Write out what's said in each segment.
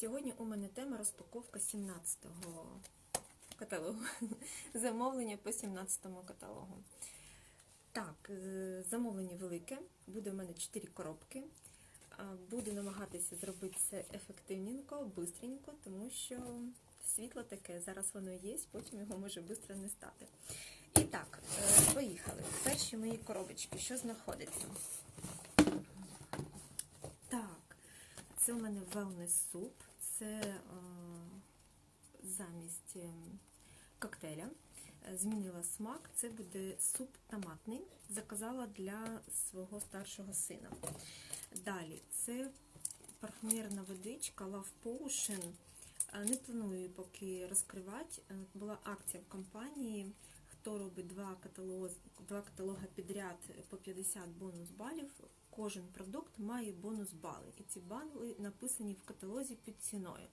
Сьогодні у мене тема розпаковка 17-го каталогу. Замовлення по 17-му каталогу. Так, е, замовлення велике. Буде у мене 4 коробки. Буду намагатися зробити це ефективненько, бистренько, тому що світло таке, зараз воно є, потім його може швидко не стати. І так, е, поїхали. Перші мої коробочки, що знаходиться? Так, це у мене wellness суп. Це е, замість е, коктейля. Е, Змінила смак. Це буде суп томатний. Заказала для свого старшого сина. Далі, це парфумерна водичка Love Potion. Е, Не планую поки розкривати. Була акція в компанії. Хто робить два каталоги, два каталоги підряд по 50 бонус балів, кожен продукт має бонус бали. І ці бали написані в каталозі під ціною.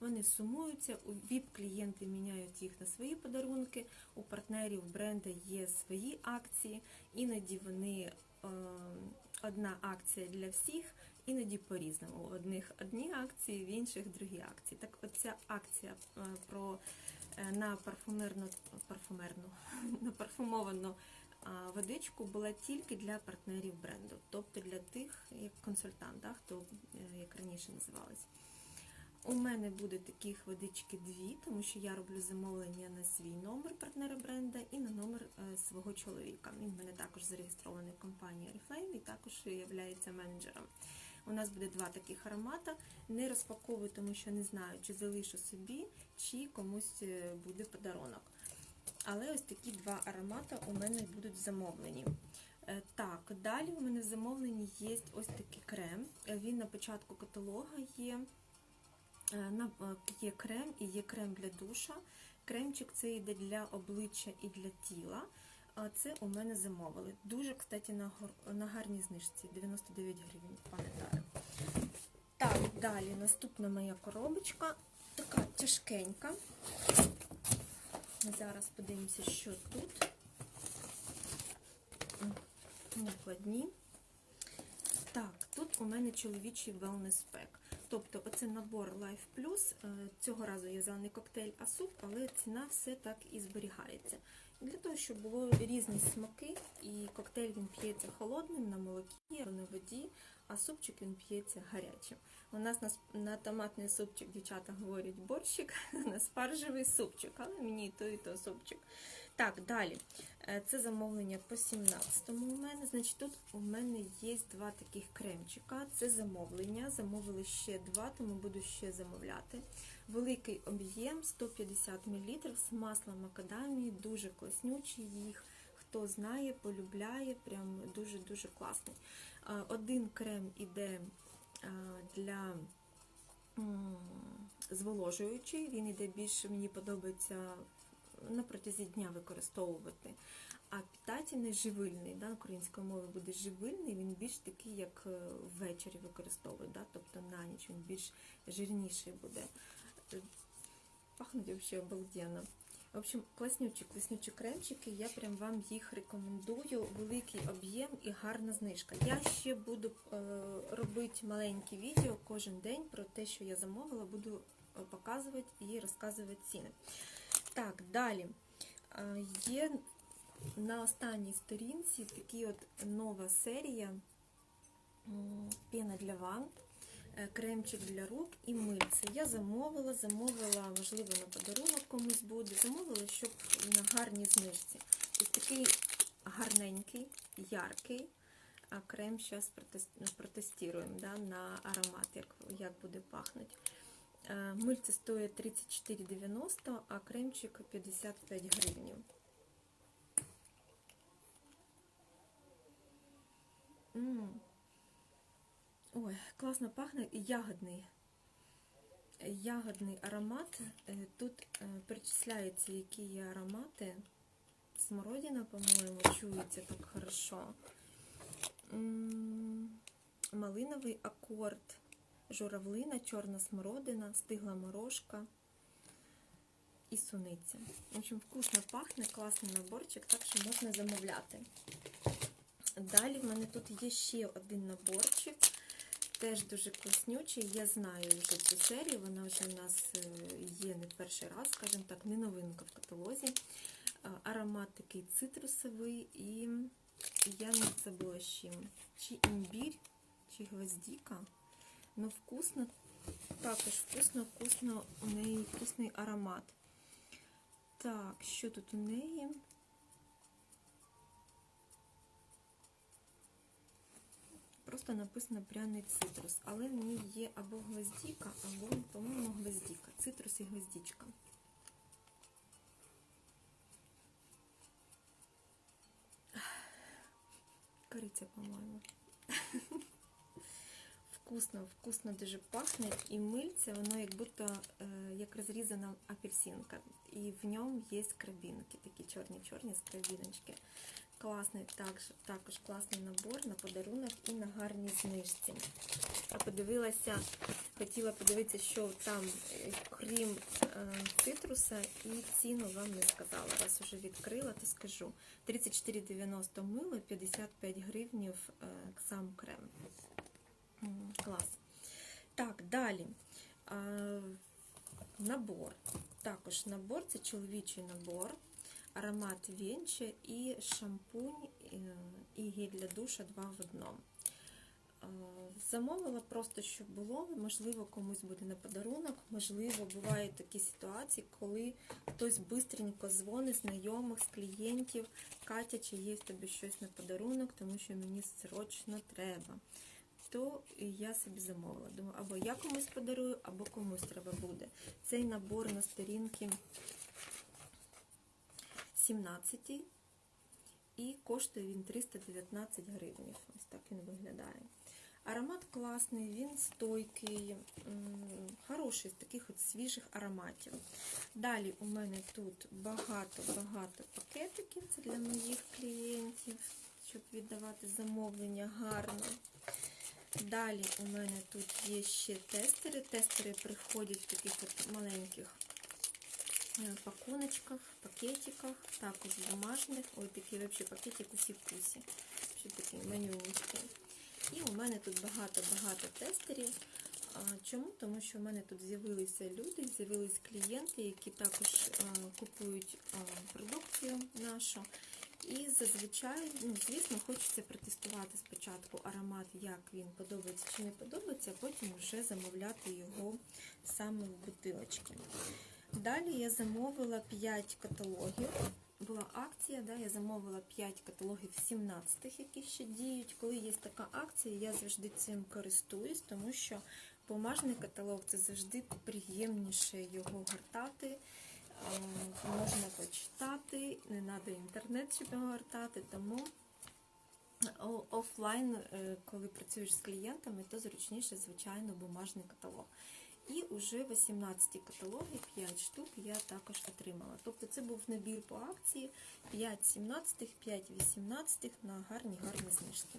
Вони сумуються, у ВІП-клієнти міняють їх на свої подарунки, у партнерів бренда є свої акції, іноді вони е, одна акція для всіх, іноді по-різному. У одних одні акції, в інших другі акції. Так оця акція е, про на парфумерну парфумерну на парфумовану водичку була тільки для партнерів бренду, тобто для тих, як консультант, да, хто е, як раніше називалось. У мене буде таких водички дві, тому що я роблю замовлення на свій номер партнера бренда і на номер е, свого чоловіка. Він в мене також зареєстрований в компанії Oriflame і також є менеджером. У нас буде два таких аромата. Не розпаковую, тому що не знаю, чи залишу собі, чи комусь е, буде подарунок. Але ось такі два аромати у мене будуть замовлені. Е, Так, далі у мене в замовленні є ось такий крем. Е, Він на початку каталога є. Є крем і є крем для душа. Кремчик це йде для обличчя і для тіла. А Це у мене замовили. Дуже, кстати, на, на гарній знижці 99 гривень, пам'ятаю. Так, далі наступна моя коробочка. Така тяжкенька. Зараз подивимося, що тут. Накладні. Так, тут у мене чоловічий wellness pack. Тобто оце набор Life Plus. Е, Цього разу я взяла не коктейль, а суп, але ціна все так і зберігається. Для того, щоб було різні смаки, і коктейль він п'ється холодним на молокі, на воді, а супчик він п'ється гарячим. У нас на, на томатний супчик дівчата говорять борщик, на спаржевий супчик, але мені і то, і то супчик. Так, далі. Е, Це замовлення по 17-му у мене. Значить, тут у мене є два таких кремчика. Це замовлення. Замовили ще два, тому буду ще замовляти. Великий об'єм 150 мл з маслом макадамії, дуже класнючий їх. Хто знає, полюбляє, прям дуже-дуже класний. Е, Один крем іде е, для зволожуючий, він іде більше, мені подобається на протязі дня використовувати. А питательний живильний, да, українською мовою буде живильний, він більш такий, як е, ввечері використовують, да, тобто на ніч він більш жирніший буде. Е, Пахнуть взагалі обалденно. В общем, класнючі, класнючі кремчики, я прям вам їх рекомендую. Великий об'єм і гарна знижка. Я ще буду е, робити маленькі відео кожен день про те, що я замовила, буду показувати і розказувати ціни. Так, далі. Є на останній сторінці такі от нова серія пена для ванн, е, кремчик для рук і мильце. Я замовила, замовила, можливо, на подарунок комусь буде. Замовила, щоб на гарній знижці. Ось такий гарненький, яркий. Крем зараз протестуємо да, на аромат, як, як буде пахнути. Мильце стоїть 34,90, а кремчик 55 гривень. Ой, класно пахне і ягодний. Ягодний аромат. Е, Тут е, перечисляються, які є аромати. Смородина, по-моєму, чується так хорошо. Малиновий акорд, журавлина, чорна смородина, стигла морожка і суниця. В общем, вкусно пахне, класний наборчик, так що можна замовляти. Далі в мене тут є ще один наборчик. теж дуже класнючий. Я знаю вже цю серію, вона вже в нас е, є не перший раз, скажімо так, не новинка в каталозі. Аромат такий цитрусовий і я не забула з чим. Чи імбір, чи гвоздіка. Ну, вкусно, також вкусно, вкусно, у неї вкусний аромат. Так, що тут у неї? Просто написано пряний цитрус, але в ній є або гвоздіка, або, по-моєму, гвоздіка. Цитрус і гвоздічка. Кориця, по-моєму. Вкусно, вкусно дуже пахне. І мильце, воно як будто е, як розрізана апельсинка. І в ньому є крабінки, такі чорні-чорні скрабіночки. Класний також, також класний набор на подарунок і на гарній знижці. Я подивилася, хотіла подивитися, що там, е, крім е, цитруса, і ціну вам не сказала. Раз уже відкрила, то скажу. 34,90 мило, 55 гривнів сам крем. Клас. Так, далі. Набор. Також набор це чоловічий набор, аромат венче і шампунь е, і гель для душа два в одному. Замовила просто, щоб було, можливо, комусь буде на подарунок, можливо, бувають такі ситуації, коли хтось бистренько дзвонить знайомих, з клієнтів, Катя, чи є тебе щось на подарунок, тому що мені срочно треба то я собі замовила. Думаю, або я комусь подарую, або комусь треба буде. Цей набор на сторінки 17 і коштує він 319 гривень. Ось так він виглядає. Аромат класний, він стойкий, хороший, з таких от свіжих ароматів. Далі у мене тут багато-багато пакетиків. Це для моїх клієнтів, щоб віддавати замовлення гарно. Далі у мене тут є ще тестери. Тестери приходять в таких от маленьких е, пакуночках, пакетиках, також бумажних. Ось такий взагалі пакетик усі вкусі. Ще такий манюнічкий. І у мене тут багато-багато тестерів. Чому? Тому що в мене тут з'явилися люди, з'явились клієнти, які також купують продукцію нашу. І зазвичай, ну, звісно, хочеться протестувати спочатку аромат, як він подобається чи не подобається, а потім вже замовляти його саме в бутилочки. Далі я замовила 5 каталогів. Була акція, да, я замовила 5 каталогів 17-х, які ще діють. Коли є така акція, я завжди цим користуюсь, тому що бумажний каталог це завжди приємніше його гортати можна почитати, не треба інтернет, щоб його гортати, тому офлайн, е, коли працюєш з клієнтами, то зручніше, звичайно, бумажний каталог. І вже 18 каталоги, 5 штук я також отримала. Тобто це був набір по акції 5 17, 5 18 на гарні гарні знижки.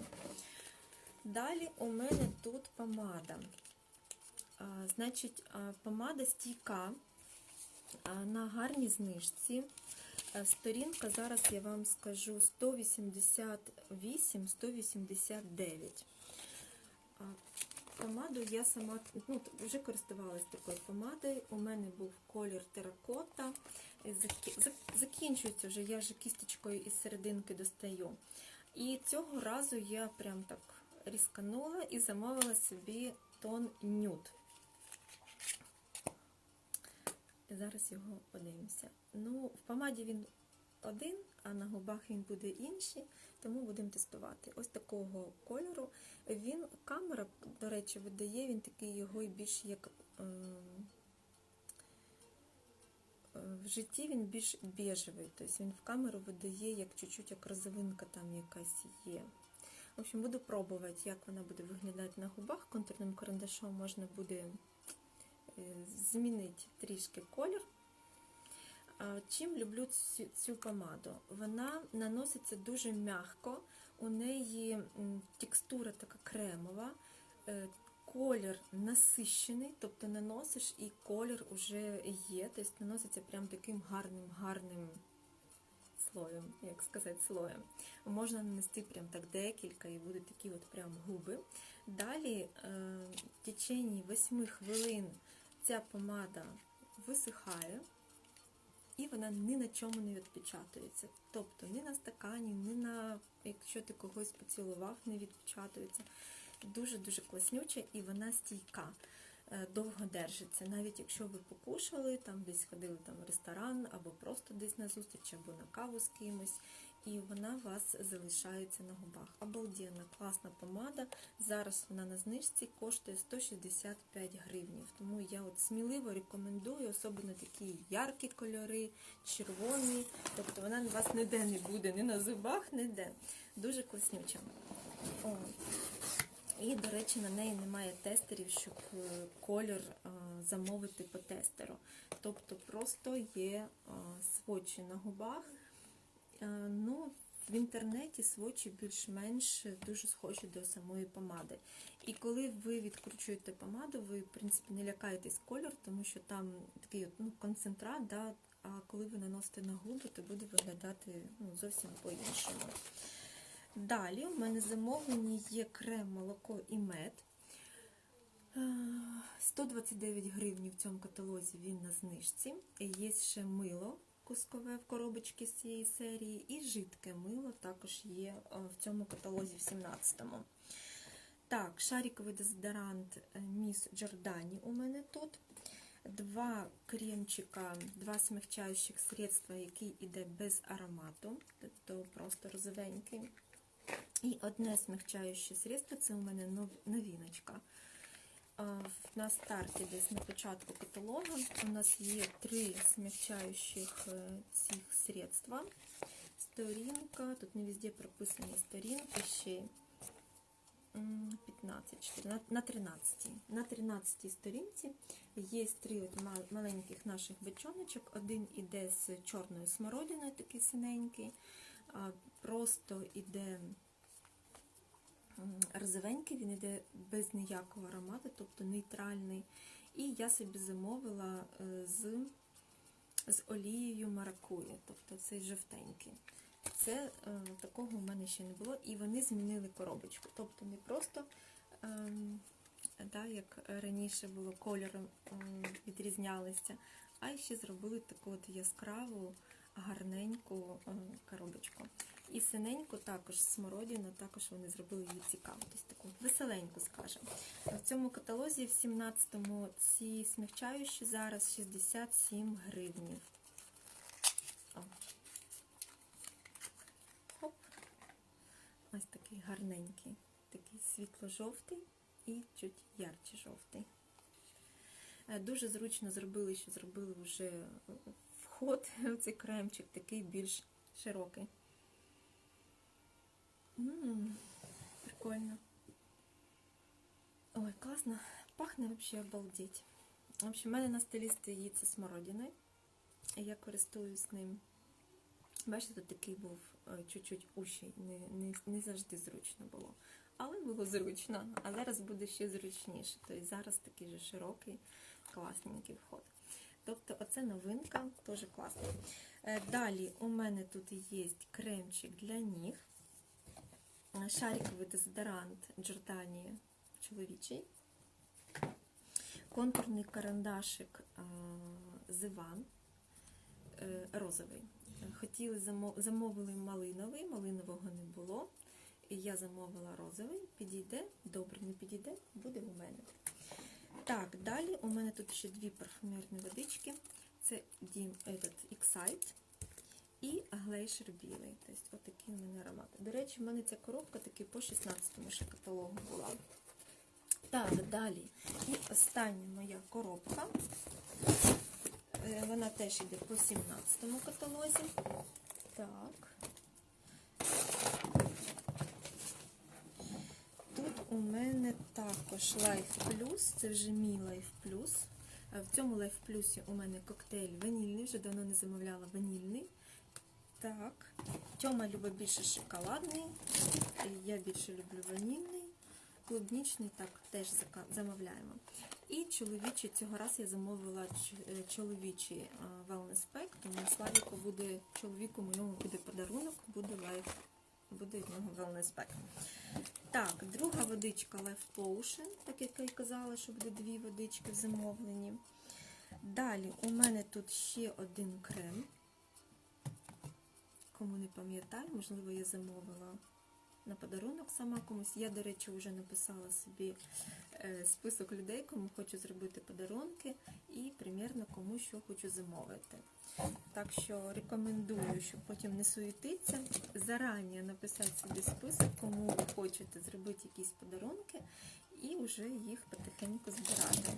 Далі у мене тут помада. Значить, помада стійка на гарній знижці. Е, сторінка, зараз я вам скажу 188-189. Помаду я сама ну, вже користувалася такою помадою. У мене був колір теракота. Закінчується вже, я вже кісточкою із серединки достаю. І цього разу я прям так різканула і замовила собі тон нюд. Зараз його подивимося. Ну, в помаді він один, а на губах він буде інший, тому будемо тестувати. Ось такого кольору. Він, камера, до речі, видає, він такий його більш як е, в житті він більш біжевий, тобто він в камеру видає, як чуть-чуть як розовинка там якась є. В общем, буду пробувати, як вона буде виглядати на губах. Контурним карандашом можна буде змінити трішки колір. Чим люблю цю, цю помаду? Вона наноситься дуже м'яко, у неї текстура така кремова, е, колір насищений, тобто наносиш і колір вже є, тобто наноситься прям таким гарним, гарним слоєм, як сказати, слоєм. Можна нанести прям так декілька і будуть такі от прям губи. Далі е, в течение 8 хвилин ця помада висихає. І вона ні на чому не відпечатується. Тобто ні на стакані, ні на якщо ти когось поцілував, не відпечатується. Дуже-дуже класнюча і вона стійка, е, довго держиться. Навіть якщо ви покушали, там десь ходили там, в ресторан, або просто десь на зустріч, або на каву з кимось, і вона у вас залишається на губах. Обалденна, класна помада. Зараз вона на знижці коштує 165 гривнів. Тому я от сміливо рекомендую, особливо такі яркі кольори, червоні. Тобто вона у вас ніде не буде, ні на зубах, ніде. Дуже класнюча. О. І, до речі, на неї немає тестерів, щоб е, колір е, замовити по тестеру. Тобто просто є е, свочі на губах. Е, Ну, в інтернеті свочі більш-менш дуже схожі до самої помади. І коли ви відкручуєте помаду, ви, в принципі, не лякаєтесь кольор, тому що там такий ну, концентрат, да, а коли ви наносите на губи, то буде виглядати ну, зовсім по-іншому. Далі у мене замовлені є крем, молоко і мед. Е, 129 гривень в цьому каталозі він на знижці. Є ще мило кускове в коробочці з цієї серії, і жидке мило також є е, в цьому каталозі в 17-му. Так, шариковий дезодорант е, Міс Джордані у мене тут. Два кремчика, два смягчаючих средства, який іде без аромату, тобто просто розовенький. І одне смягчаюче средство це у мене нов- новіночка. А, На старті, десь на початку каталога, у нас є три смягчаючих е, цих средства. Сторінка, тут не везде прописані сторінки ще 15, 14, на 13. На 13 сторінці є три маленьких наших бочоночок. Один іде з чорною смородиною, такий синенький, просто іде розовенький, він іде без ніякого аромату, тобто нейтральний. І я собі замовила е, з, з олією маракуї, тобто цей жовтенький. Це е, такого у мене ще не було, і вони змінили коробочку. Тобто не просто, ем, да, як раніше було, кольором ем, відрізнялися, а ще зробили таку от яскраву, гарненьку ем, коробочку. І синеньку також смородину, також вони зробили її цікаву, тобто таку веселеньку, скажімо. В цьому каталозі в 17-му ці смягчаючі зараз 67 гривнів. Хоп. Ось такий гарненький, такий світло-жовтий і чуть ярче жовтий. Е, Дуже зручно зробили, що зробили вже вход в цей кремчик, такий більш широкий. Прикольно. Ой, класно. Пахне вообще обалдеть. В общем, в мене на столі стоїть це смородиною. Я користуюсь ним. Бачите, тут такий був е, чуть-чуть ущий, не, не, не завжди зручно було. Але було зручно, а зараз буде ще зручніше. Тобто зараз такий же широкий, класненький вход. Тобто оце новинка, теж класно. Е, Далі у мене тут є кремчик для ніг, шариковий дезодорант Джорданії чоловічий, контурний карандашик е, Зиван е, розовий. Хотіли замовили малиновий, малинового не було. І я замовила розовий, підійде, добре, не підійде, буде у мене. Так, далі у мене тут ще дві парфумерні водички. Це Дім этот, Excite і Глейшер білий. Тобто отакі у мене аромати. До речі, в мене ця коробка таки по 16-му ще каталогу була. Так, далі. І остання моя коробка. Е, Вона теж йде по 17-му каталозі. Так. Тут у мене також Life Plus, це вже мій Life Plus. В цьому Life Plus у мене коктейль ванільний, вже давно не замовляла ванільний. Так. Тьома любить більше шоколадний, я більше люблю ванільний. клубнічний так теж замовляємо. І чоловічий, цього разу я замовила е, чоловічий wellness pack, тому Славіку буде, чоловіку моєму буде подарунок, буде лайф, буде в нього wellness pack. Так, друга водичка Life Potion, так як я казала, що буде дві водички в замовленні. Далі у мене тут ще один крем. Кому не пам'ятаю, можливо, я замовила на подарунок сама комусь. Я, до речі, вже написала собі е, список людей, кому хочу зробити подарунки, і примірно кому що хочу замовити. Так що рекомендую, щоб потім не суетитися, зарані написати собі список, кому ви хочете зробити якісь подарунки, і вже їх потихеньку збирати.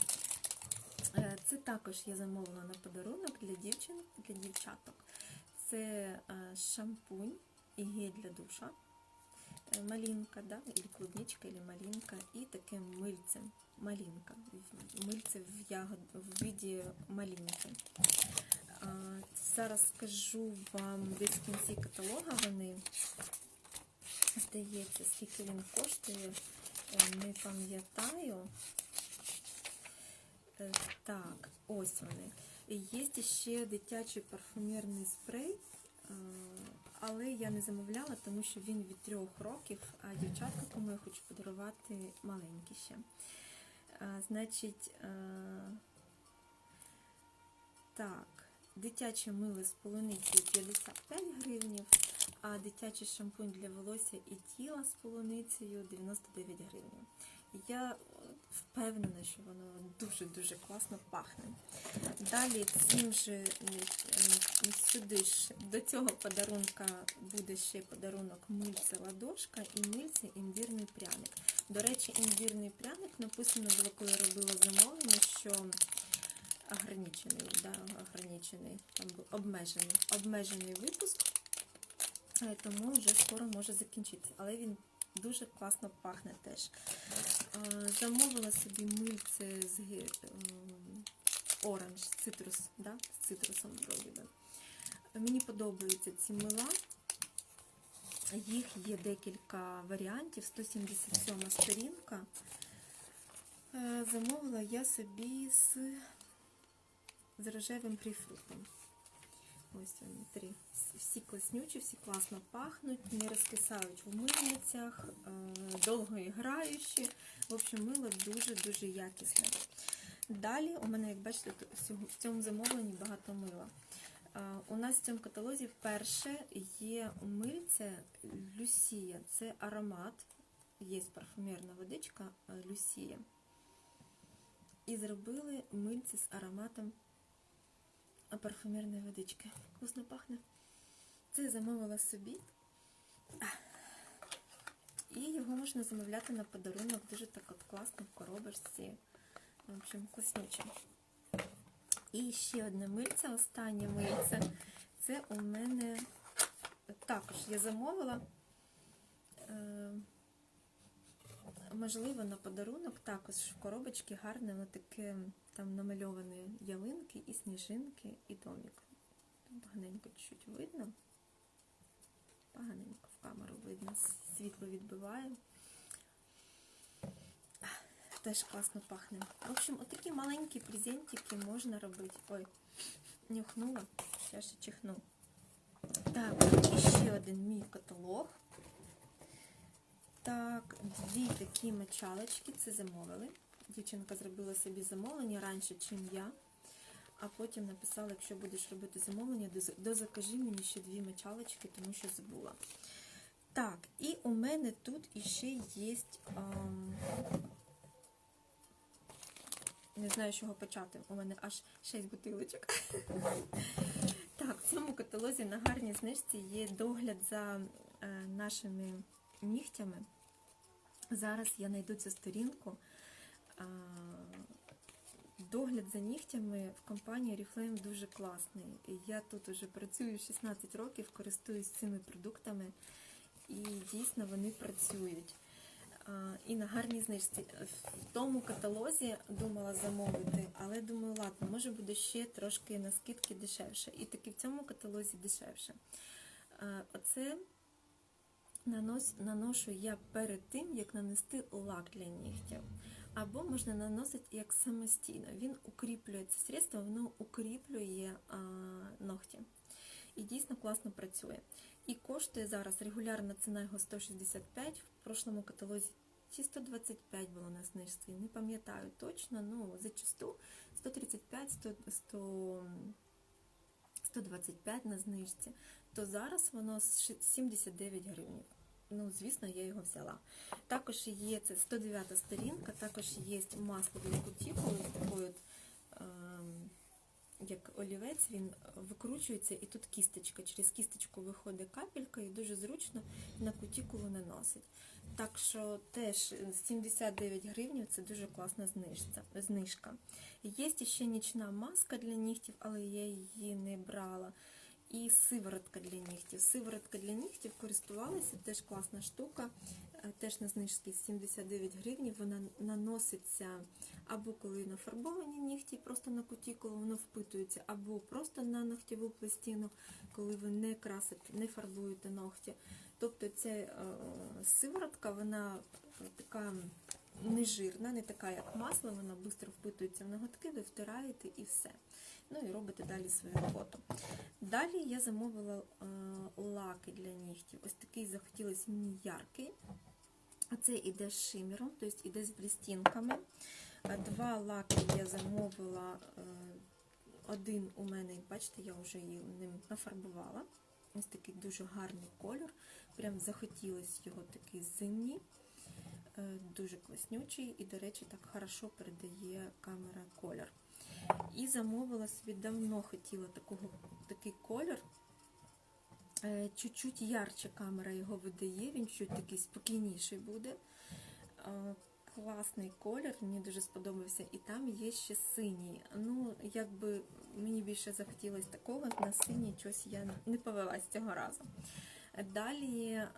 Е, Це також я замовила на подарунок для дівчин, для дівчаток. Це е, шампунь і гель для душа. Е, Малинка, да, или клубничка, или малинка, і таке мильце, малинка, мильце в, ягод, в виді малинки. Зараз скажу вам десь в кінці каталога вони, здається, скільки він коштує, е, не пам'ятаю. Так, ось вони. Є ще дитячий парфумерний спрей, е, але я не замовляла, тому що він від трьох років, а дівчатка, кому я хочу подарувати маленькі ще. Е, Значить, е, так, дитяче мило з полуницею 55 гривнів, а дитячий шампунь для волосся і тіла з полуницею 99 гривень. Я впевнена, що воно дуже-дуже класно пахне. Далі цим же сюди ж до цього подарунка буде ще подарунок мильце ладошка і мильце імбірний пряник. До речі, імбірний пряник написано, було, коли робила замовлення, що ограничений, да, ограничений, там був обмежений, обмежений випуск, е, тому вже скоро може закінчитися. Але він дуже класно пахне теж. Е, Замовила собі мильце з ем, оранж, цитрус, да? з цитрусом вроді. Мені подобаються ці мила. Їх є декілька варіантів, 177 сторінка. Е, Замовила я собі з, з рожевим прифрутом. Ось вони три. Всі класнючі, всі класно пахнуть, не розкисають в мильницях, е, довго граючі. В общем, мило дуже-дуже якісне. Далі у мене, як бачите, в цьому замовленні багато мила. Е, У нас в цьому каталозі вперше є мильце Люсія. Це аромат. Є парфумерна водичка е, Люсія. І зробили мильце з ароматом парфумерної водички. Вкусно пахне. Це замовила собі. І його можна замовляти на подарунок. Дуже так от класно в коробочці. В общем, вкуснюче. І ще одне мильце, останнє мильце. Це у мене також я замовила. Можливо, на подарунок також в коробочці гарне, воно таке там намальовані ялинки і сніжинки, і домик. Там поганенько чуть-чуть видно. Поганенько в камеру видно, світло відбиває. Теж класно пахне. В общем, отакі маленькі презентики можна робити. Ой, нюхнула, зараз ще чихну. Так, і ще один мій каталог. Так, дві такі мочалочки, це замовили. Дівчинка зробила собі замовлення раніше, чим я. А потім написала, якщо будеш робити замовлення, дозакажи мені ще дві мочалочки, тому що забула. Так, і у мене тут іще є. ам, не знаю, з чого почати. У мене аж 6 бутилочок. Так, в цьому каталозі на гарній знижці є догляд за е, нашими нігтями. Зараз я знайду цю сторінку. Догляд за нігтями в компанії Oriflame дуже класний. Я тут вже працюю 16 років, користуюсь цими продуктами, і дійсно вони працюють. І на гарній знижці. В тому каталозі думала замовити, але думаю, ладно, може буде ще трошки на скидки дешевше. І таки в цьому каталозі дешевше. Оце наношу я перед тим, як нанести лак для нігтів. Або можна наносити як самостійно. Він укріплює це средство, воно укріплює а, ногті. І дійсно класно працює. І коштує зараз регулярна ціна його 165, в прошлому каталозі чи 125 було на знижці, не пам'ятаю точно, ну зачасту 135, 100, 100, 125 на знижці, то зараз воно 79 гривень. Ну, звісно, я його взяла. Також є це 109 сторінка, також є масло для кутікули, такої от, ем, як олівець, він викручується, і тут кісточка. Через кісточку виходить капелька, і дуже зручно на кутікулу наносить. Так що теж 79 гривень це дуже класна знижка. Є ще нічна маска для нігтів, але я її не брала. І сиворотка для нігтів. Сиворотка для нігтів користувалася, теж класна штука, е, теж на знижці 79 гривень. Вона наноситься або коли нафарбовані нігті, просто на кутікулу, воно впитується, або просто на ногтєву пластину, коли ви не красите, не фарбуєте ногті. Тобто ця е, сиворотка, вона така нежирна, не така, як масло, вона швидко впитується в ноготки, ви втираєте і все. Ну і робите далі свою роботу. Далі я замовила е, лаки для нігтів. Ось такий захотілося мені яркий. А це іде з шимером, тобто іде з блістінками. Е, Два лаки я замовила. Е, один у мене, бачите, я вже її ним нафарбувала. Ось такий дуже гарний кольор. Прям захотілося його такий зимній, дуже класнючий і, до речі, так хорошо передає камера колір. І замовила собі давно хотіла такого, такий колір. Е, Чуть-чуть ярче камера його видає, він чуть такий спокійніший буде. Е, Класний колір, мені дуже сподобався. І там є ще синій. Ну, якби мені більше захотілося такого, на синій щось я не повелась цього разу. Далі е,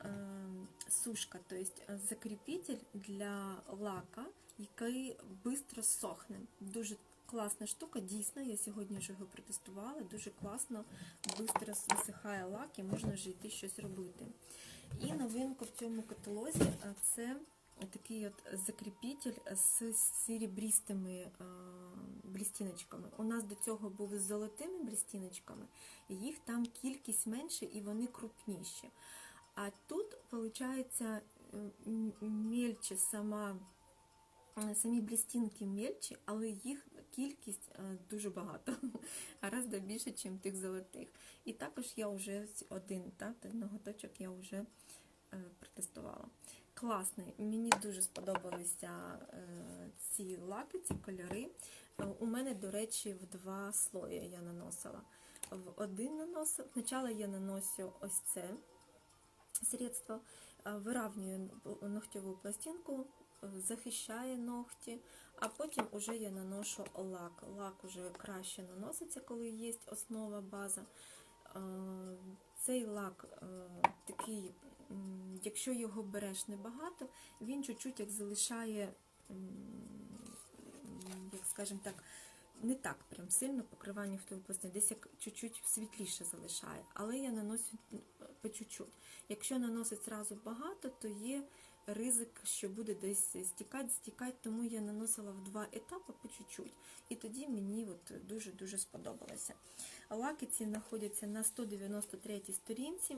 сушка, тобто закріпитель для лака, який швидко сохне. Дуже класна штука, дійсно, я сьогодні вже його протестувала. Дуже класно, швидко висихає лак і можна вже йти щось робити. І новинка в цьому каталозі це такий от закріпитель з серебристими е, блістіночками. У нас до цього були з золотими блістіночками, їх там кількість менше і вони крупніші. А тут, виходить, мельче сама, самі блістінки мельчі, але їх кількість е, дуже багато, гораздо більше, ніж тих золотих. І також я вже один так, ноготочок я вже протестувала. Класний, мені дуже сподобалися е, ці лаки, ці кольори. Е, у мене, до речі, в два слої я наносила. В один наносив, спочатку я наносю ось це средство, е, виравнюю ногтєву пластинку, захищає ногті, а потім вже я наношу лак. Лак вже краще наноситься, коли є основа база. Цей лак такий якщо його береш небагато, він чуть-чуть як залишає, як скажімо так, не так прям сильно покривання в той десь як чуть-чуть світліше залишає, але я наношу по чуть-чуть. Якщо наносить зразу багато, то є ризик, що буде десь стікати, стікати, тому я наносила в два етапи по чуть-чуть. І тоді мені дуже-дуже сподобалося. Лаки ці знаходяться на 193 сторінці.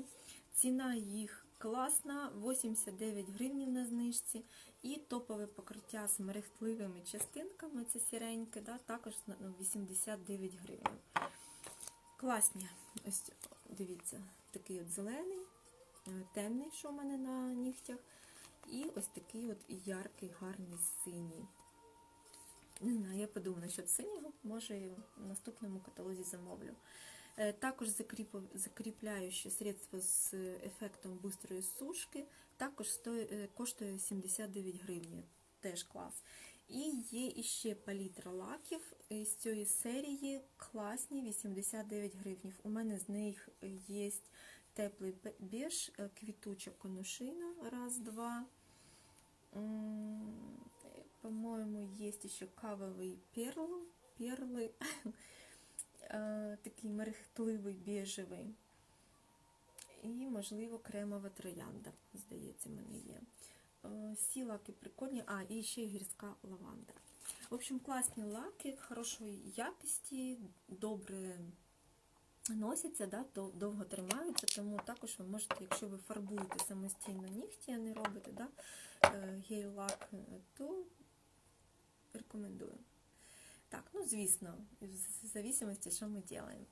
Ціна їх класна, 89 гривень на знижці. І топове покриття з мерехтливими частинками, це сіреньке, також 89 гривень. Класні, ось дивіться, такий от зелений, е, темний, що в мене на нігтях. І ось такий от яркий, гарний синій. Не знаю, я подумала, що синього, може в наступному каталозі замовлю. Е, також закріпляюче средство з ефектом бистрої сушки, також е, коштує 79 гривень, теж клас. І є ще палітра лаків з цієї серії класні 89 гривень. У мене з них є теплий біж, е, квітуча конушина, раз, два. По-моєму, є ще кавовий перл, перли. Е, такий мерехтливий біжевий. і, можливо, кремова троянда, здається, в мене є. Е, Всі лаки прикольні, а, і ще гірська лаванда. В общем, класні лаки, хорошої якості, добре носяться, да, довго тримаються, тому також ви можете, якщо ви фарбуєте самостійно нігті, а не робите да, е, гель-лак, е, то рекомендую. Так, ну звісно, в зависимості, що ми робимо.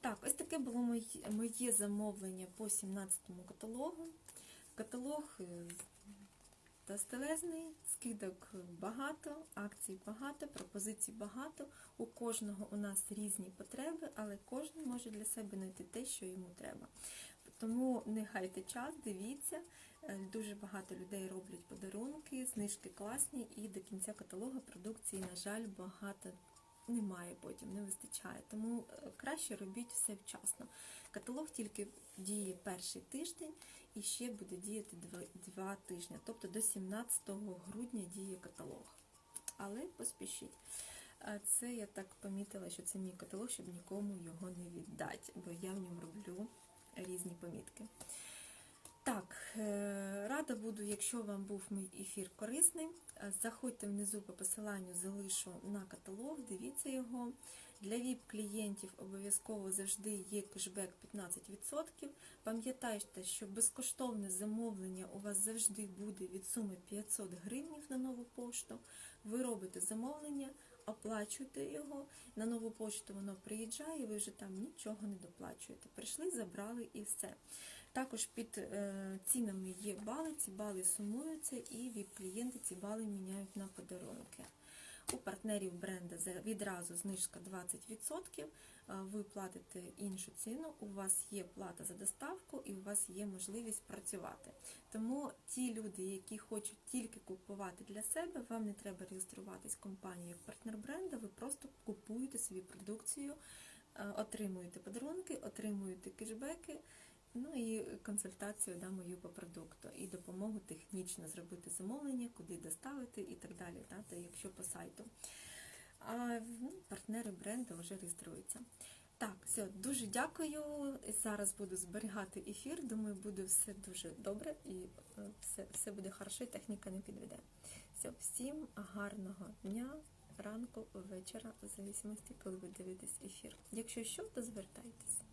Так, ось таке було моє, замовлення по 17-му каталогу. Каталог е, достелезний, скидок багато, акцій багато, пропозицій багато. У кожного у нас різні потреби, але кожен може для себе знайти те, що йому треба. Тому не гайте час, дивіться. Е, Дуже багато людей роблять подарунки, знижки класні, і до кінця каталогу продукції, на жаль, багато немає потім, не вистачає. Тому е, краще робіть все вчасно. Каталог тільки діє перший тиждень і ще буде діяти два, два тижні. Тобто до 17 грудня діє каталог. Але поспішіть. Це я так помітила, що це мій каталог, щоб нікому його не віддати, бо я в ньому роблю різні помітки. Так, е, рада буду, якщо вам був мій ефір корисний. Заходьте внизу по посиланню, залишу на каталог, дивіться його. Для ВІП-клієнтів обов'язково завжди є кешбек 15%. Пам'ятайте, що безкоштовне замовлення у вас завжди буде від суми 500 гривень на нову пошту. Ви робите замовлення, оплачуєте його, на нову пошту воно приїжджає, ви вже там нічого не доплачуєте. Прийшли, забрали і все. Також під е, цінами є бали, ці бали сумуються, і ВІП-клієнти ці бали міняють на подарунки. У партнерів бренда відразу знижка 20%, е, ви платите іншу ціну, у вас є плата за доставку і у вас є можливість працювати. Тому ті люди, які хочуть тільки купувати для себе, вам не треба реєструватись в компанію як партнер бренда, ви просто купуєте собі продукцію, е, отримуєте подарунки, отримуєте кешбеки. Ну і консультацію да, мою по продукту, і допомогу технічно зробити замовлення, куди доставити і так далі, да, та якщо по сайту. А ну, партнери бренду вже реєструються. Так, все, дуже дякую. Зараз буду зберігати ефір. Думаю, буде все дуже добре і е, все, все буде хорошо, і техніка не підведе. Все, всім гарного дня, ранку, вечора, в зависимості, коли ви дивитесь ефір. Якщо що, то звертайтесь.